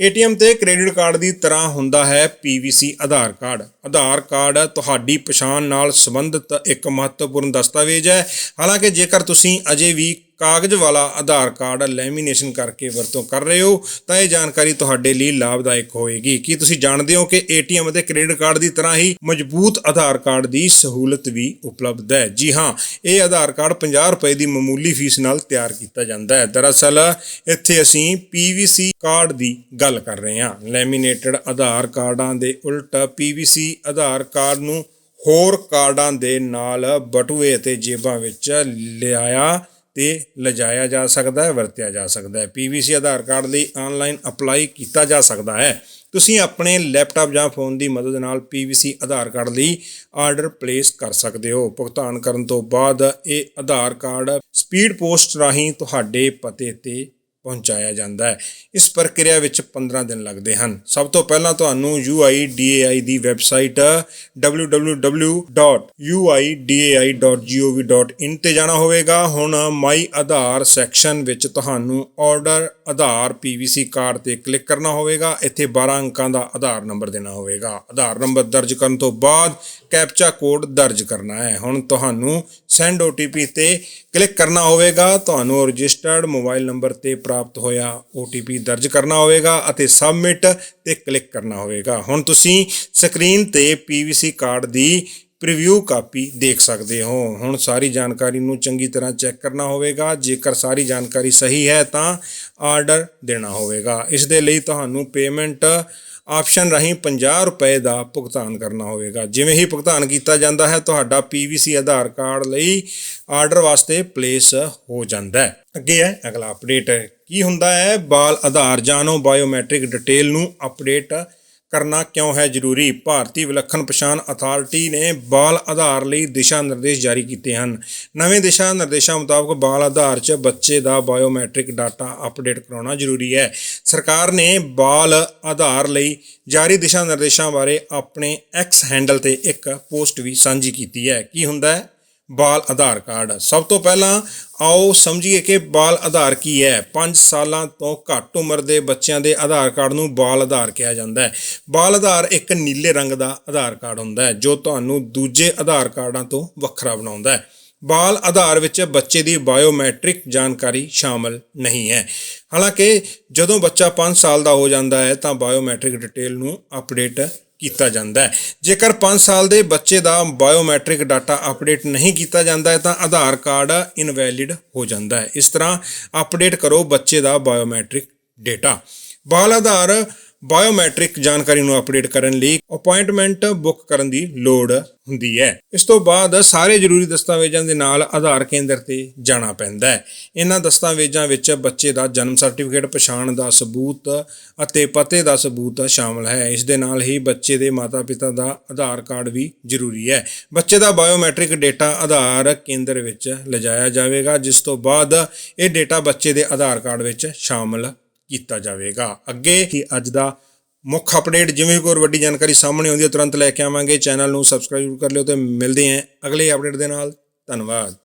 ATM ਤੇ credit card ਦੀ ਤਰ੍ਹਾਂ ਹੁੰਦਾ ਹੈ PVC Aadhaar card. Aadhaar card ਤੁਹਾਡੀ ਪਛਾਣ ਨਾਲ ਸੰਬੰਧਿਤ ਇੱਕ ਮਹੱਤਵਪੂਰਨ ਦਸਤਾਵੇਜ਼ ਹੈ। ਹਾਲਾਂਕਿ ਜੇਕਰ ਤੁਸੀਂ ਅਜੇ ਵੀ ਕਾਗਜ਼ ਵਾਲਾ ਆਧਾਰ ਕਾਰਡ ਲੈਮੀਨੇਸ਼ਨ ਕਰਕੇ ਵਰਤੋਂ ਕਰ ਰਹੇ ਹੋ, ਤਾਂ ਇਹ ਜਾਣਕਾਰੀ ਤੁਹਾਡੇ ਲਈ ਲਾਭਦਾਇਕ ਹੋਏਗੀ। ਕੀ ਤੁਸੀਂ ਜਾਣਦੇ ਹੋ ਕਿ ਏਟੀਐਮ ਅਤੇ ਕ੍ਰੈਡਿਟ ਕਾਰਡ ਦੀ ਤਰ੍ਹਾਂ ਹੀ ਮਜ਼ਬੂਤ ਆਧਾਰ ਕਾਰਡ ਦੀ ਸਹੂਲਤ ਵੀ ਉਪਲਬਧ ਹੈ? ਜੀ ਹਾਂ, ਇਹ ਆਧਾਰ ਕਾਰਡ 50 ਰੁਪਏ ਦੀ ਮਾਮੂਲੀ ਫੀਸ ਨਾਲ ਤਿਆਰ ਕੀਤਾ ਜਾਂਦਾ ਹੈ। ਦਰਅਸਲ, ਇੱਥੇ ਅਸੀਂ ਪੀਵੀਸੀ ਕਾਰਡ ਦੀ ਗੱਲ ਕਰ ਰਹੇ ਹਾਂ। ਲੈਮੀਨੇਟਡ ਆਧਾਰ ਕਾਰਡਾਂ ਦੇ ਉਲਟ ਪੀਵੀਸੀ ਆਧਾਰ ਕਾਰਡ ਨੂੰ ਹੋਰ ਕਾਰਡਾਂ ਦੇ ਨਾਲ ਬਟੂਏ ਅਤੇ ਜੇਬਾਂ ਵਿੱਚ ਲਿਆਇਆ ਤੇ ਲਿਜਾਇਆ ਜਾ ਸਕਦਾ ਹੈ, ਵਰਤਿਆ ਜਾ ਸਕਦਾ ਹੈ। ਪੀਵੀਸੀ ਆਧਾਰ ਕਾਰਡ ਲਈ ਆਨਲਾਈਨ ਅਪਲਾਈ ਕੀਤਾ ਜਾ ਸਕਦਾ ਹੈ। ਤੁਸੀਂ ਆਪਣੇ ਲੈਪਟਾਪ ਜਾਂ ਫੋਨ ਦੀ ਮਦਦ ਨਾਲ ਪੀਵੀਸੀ ਆਧਾਰ ਕਾਰਡ ਲਈ ਆਰਡਰ ਪਲੇਸ ਕਰ ਸਕਦੇ ਹੋ। ਭੁਗਤਾਨ ਕਰਨ ਤੋਂ ਬਾਅਦ ਇਹ ਆਧਾਰ ਕਾਰਡ ਸਪੀਡ ਪੋਸਟ ਰਾਹੀਂ ਤੁਹਾਡੇ ਪਤੇ ਤੇ ਪਹੁੰਚਾਇਆ ਜਾਂਦਾ ਹੈ। ਇਸ ਪ੍ਰਕਿਰਿਆ ਵਿੱਚ 15 ਦਿਨ ਲੱਗਦੇ ਹਨ। ਸਭ ਤੋਂ ਪਹਿਲਾਂ ਤੁਹਾਨੂੰ UIDAI ਦੀ ਵੈਬਸਾਈਟ www.uidai.gov.in ਤੇ ਜਾਣਾ ਹੋਵੇਗਾ। ਹੁਣ ਮਾਈ ਆਧਾਰ ਸੈਕਸ਼ਨ ਵਿੱਚ ਤੁਹਾਨੂੰ ਆਰਡਰ ਆਧਾਰ PVC ਕਾਰਡ ਤੇ ਕਲਿੱਕ ਕਰਨਾ ਹੋਵੇਗਾ। ਇੱਥੇ 12 ਅੰਕਾਂ ਦਾ ਆਧਾਰ ਨੰਬਰ ਦੇਣਾ ਹੋਵੇਗਾ। ਆਧਾਰ ਨੰਬਰ ਦਰਜ ਕਰਨ ਤੋਂ ਬਾਅਦ ਕੈਪਚਾ ਕੋਡ ਦਰਜ ਕਰਨਾ ਹੈ। ਹੁਣ ਤੁਹਾਨੂੰ ਸੈਂਡ OTP ਤੇ ਕਲਿੱਕ ਕਰਨਾ ਹੋਵੇਗਾ। ਤੁਹਾਨੂੰ ਰਜਿਸਟਰਡ ਮੋਬਾਈਲ ਨੰਬਰ ਤੇ ਪ੍ਰਾਪਤ ਹੋਇਆ OTP ਦਰਜ ਕਰਨਾ ਹੋਵੇਗਾ ਅਤੇ ਸਬਮਿਟ ਤੇ ਕਲਿੱਕ ਕਰਨਾ ਹੋਵੇਗਾ। ਹੁਣ ਤੁਸੀਂ ਸਕਰੀਨ ਤੇ PVC ਕਾਰਡ ਦੀ ਪ੍ਰੀਵਿਊ ਕਾਪੀ ਦੇਖ ਸਕਦੇ ਹੋ। ਹੁਣ ਸਾਰੀ ਜਾਣਕਾਰੀ ਨੂੰ ਚੰਗੀ ਤਰ੍ਹਾਂ ਚੈੱਕ ਕਰਨਾ ਹੋਵੇਗਾ। ਜੇਕਰ ਸਾਰੀ ਜਾਣਕਾਰੀ ਸਹੀ ਹੈ ਤਾਂ ਆਰਡਰ ਦੇਣਾ ਹੋਵੇਗਾ। ਇਸ ਦੇ ਲਈ ਤੁਹਾਨੂੰ ਪੇਮੈਂਟ ਆਪਸ਼ਨ ਰਾਹੀਂ 50 ਰੁਪਏ ਦਾ ਭੁਗਤਾਨ ਕਰਨਾ ਹੋਵੇਗਾ। ਜਿਵੇਂ ਹੀ ਭੁਗਤਾਨ ਕੀਤਾ ਜਾਂਦਾ ਹੈ, ਤੁਹਾਡਾ PVC ਆਧਾਰ ਕਾਰਡ ਲਈ ਆਰਡਰ ਵਾਸਤੇ ਪਲੇਸ ਹੋ ਜਾਂਦਾ ਹੈ। ਅੱਗੇ ਹੈ, ਅਗਲਾ ਅਪਡੇਟ ਕੀ ਹੁੰਦਾ ਹੈ? ਬਾਲ ਆਧਾਰ ਜਾਣੋ। ਬਾਇਓਮੈਟ੍ਰਿਕ ਡਿਟੇਲ ਨੂੰ ਅਪਡੇਟ ਕਰਨਾ ਕਿਉਂ ਹੈ ਜ਼ਰੂਰੀ? ਭਾਰਤੀ ਵਿਲੱਖਣ ਪਛਾਣ ਅਥਾਰਟੀ ਨੇ ਬਾਲ ਆਧਾਰ ਲਈ ਦਿਸ਼ਾ ਨਿਰਦੇਸ਼ ਜਾਰੀ ਕੀਤੇ ਹਨ। ਨਵੇਂ ਦਿਸ਼ਾ ਨਿਰਦੇਸ਼ਾਂ ਮੁਤਾਬਕ ਬਾਲ ਆਧਾਰ 'ਚ ਬੱਚੇ ਦਾ ਬਾਇਓਮੈਟ੍ਰਿਕ ਡਾਟਾ ਅਪਡੇਟ ਕਰਾਉਣਾ ਜ਼ਰੂਰੀ ਹੈ। ਸਰਕਾਰ ਨੇ ਬਾਲ ਆਧਾਰ ਲਈ ਜਾਰੀ ਦਿਸ਼ਾ ਨਿਰਦੇਸ਼ਾਂ ਬਾਰੇ ਆਪਣੇ ਐਕਸ ਹੈਂਡਲ ਤੇ ਇੱਕ ਪੋਸਟ ਵੀ ਸਾਂਝੀ ਕੀਤੀ ਹੈ। ਕੀ ਹੁੰਦਾ ਹੈ? ਬਾਲ ਆਧਾਰ ਕਾਰਡ। ਸਭ ਤੋਂ ਪਹਿਲਾਂ ਆਓ ਸਮਝੀਏ ਕਿ ਬਾਲ ਆਧਾਰ ਕੀ ਹੈ। 5 ਸਾਲਾਂ ਤੋਂ ਘੱਟ ਉਮਰ ਦੇ ਬੱਚਿਆਂ ਦੇ ਆਧਾਰ ਕਾਰਡ ਨੂੰ ਬਾਲ ਆਧਾਰ ਕਿਹਾ ਜਾਂਦਾ ਹੈ। ਬਾਲ ਆਧਾਰ ਇੱਕ ਨੀਲੇ ਰੰਗ ਦਾ ਆਧਾਰ ਕਾਰਡ ਹੁੰਦਾ ਹੈ, ਜੋ ਤੁਹਾਨੂੰ ਦੂਜੇ ਆਧਾਰ ਕਾਰਡਾਂ ਤੋਂ ਵੱਖਰਾ ਬਣਾਉਂਦਾ ਹੈ। ਬਾਲ ਆਧਾਰ ਵਿੱਚ ਬੱਚੇ ਦੀ ਬਾਇਓਮੈਟ੍ਰਿਕ ਜਾਣਕਾਰੀ ਸ਼ਾਮਲ ਨਹੀਂ ਹੈ। ਹਾਲਾਂਕਿ ਜਦੋਂ ਬੱਚਾ 5 ਸਾਲ ਦਾ ਹੋ ਜਾਂਦਾ ਹੈ, ਤਾਂ ਬਾਇਓਮੈਟ੍ਰਿਕ ਡਿਟੇਲ ਨੂੰ ਅਪਡੇਟ ਕੀਤਾ ਜਾਂਦਾ ਹੈ। ਜੇਕਰ 5 ਸਾਲ ਦੇ ਬੱਚੇ ਦਾ ਬਾਇਓਮੈਟ੍ਰਿਕ ਡਾਟਾ ਅਪਡੇਟ ਨਹੀਂ ਕੀਤਾ ਜਾਂਦਾ ਹੈ ਤਾਂ ਆਧਾਰ ਕਾਰਡ ਇਨਵੈਲਿਡ ਹੋ ਜਾਂਦਾ ਹੈ। ਇਸ ਤਰ੍ਹਾਂ ਅਪਡੇਟ ਕਰੋ ਬੱਚੇ ਦਾ ਬਾਇਓਮੈਟ੍ਰਿਕ ਡੇਟਾ। ਬਾਲ ਆਧਾਰ ਬਾਇਓਮੈਟ੍ਰਿਕ ਜਾਣਕਾਰੀ ਨੂੰ ਅਪਡੇਟ ਕਰਨ ਲਈ ਅਪਾਇੰਟਮੈਂਟ ਬੁੱਕ ਕਰਨ ਦੀ ਲੋੜ ਹੁੰਦੀ ਹੈ। ਇਸ ਤੋਂ ਬਾਅਦ ਸਾਰੇ ਜ਼ਰੂਰੀ ਦਸਤਾਵੇਜ਼ਾਂ ਦੇ ਨਾਲ ਆਧਾਰ ਕੇਂਦਰ ਤੇ ਜਾਣਾ ਪੈਂਦਾ ਹੈ। ਇਹਨਾਂ ਦਸਤਾਵੇਜ਼ਾਂ ਵਿੱਚ ਬੱਚੇ ਦਾ ਜਨਮ ਸਰਟੀਫਿਕੇਟ ਪਛਾਣ ਦਾ ਸਬੂਤ ਅਤੇ ਪਤੇ ਦਾ ਸਬੂਤ ਸ਼ਾਮਲ ਹੈ। ਇਸ ਦੇ ਨਾਲ ਹੀ ਬੱਚੇ ਦੇ ਮਾਤਾ-ਪਿਤਾ ਦਾ ਆਧਾਰ ਕਾਰਡ ਵੀ ਜ਼ਰੂਰੀ ਹੈ। ਬੱਚੇ ਦਾ ਬਾਇਓਮੈਟ੍ਰਿਕ ਡੇਟਾ ਆਧਾਰ ਕੇਂਦਰ ਵਿੱਚ ਲਿਜਾਇਆ ਜਾਵੇਗਾ, ਜਿਸ ਤੋਂ ਬਾਅਦ ਇਹ ਡੇਟਾ ਬੱਚੇ ਦੇ ਆਧਾਰ ਕਾਰਡ ਵਿੱਚ ਸ਼ਾਮਲ ਕੀਤਾ ਜਾਵੇਗਾ। ਅੱਗੇ ਹੀ ਅੱਜ ਦਾ ਮੁੱਖ ਅਪਡੇਟ ਜਿਵੇਂ ਹੀ ਕੋਈ ਹੋਰ ਵੱਡੀ ਜਾਣਕਾਰੀ ਸਾਹਮਣੇ ਆਉਂਦੀ ਹੈ, ਤੁਰੰਤ ਲੈ ਕੇ ਆਵਾਂਗੇ। ਚੈਨਲ ਨੂੰ ਸਬਸਕ੍ਰਾਈਬ ਕਰ ਲਿਓ ਤੇ ਮਿਲਦੇ ਹਾਂ ਅਗਲੇ ਅਪਡੇਟ ਦੇ ਨਾਲ। ਧੰਨਵਾਦ।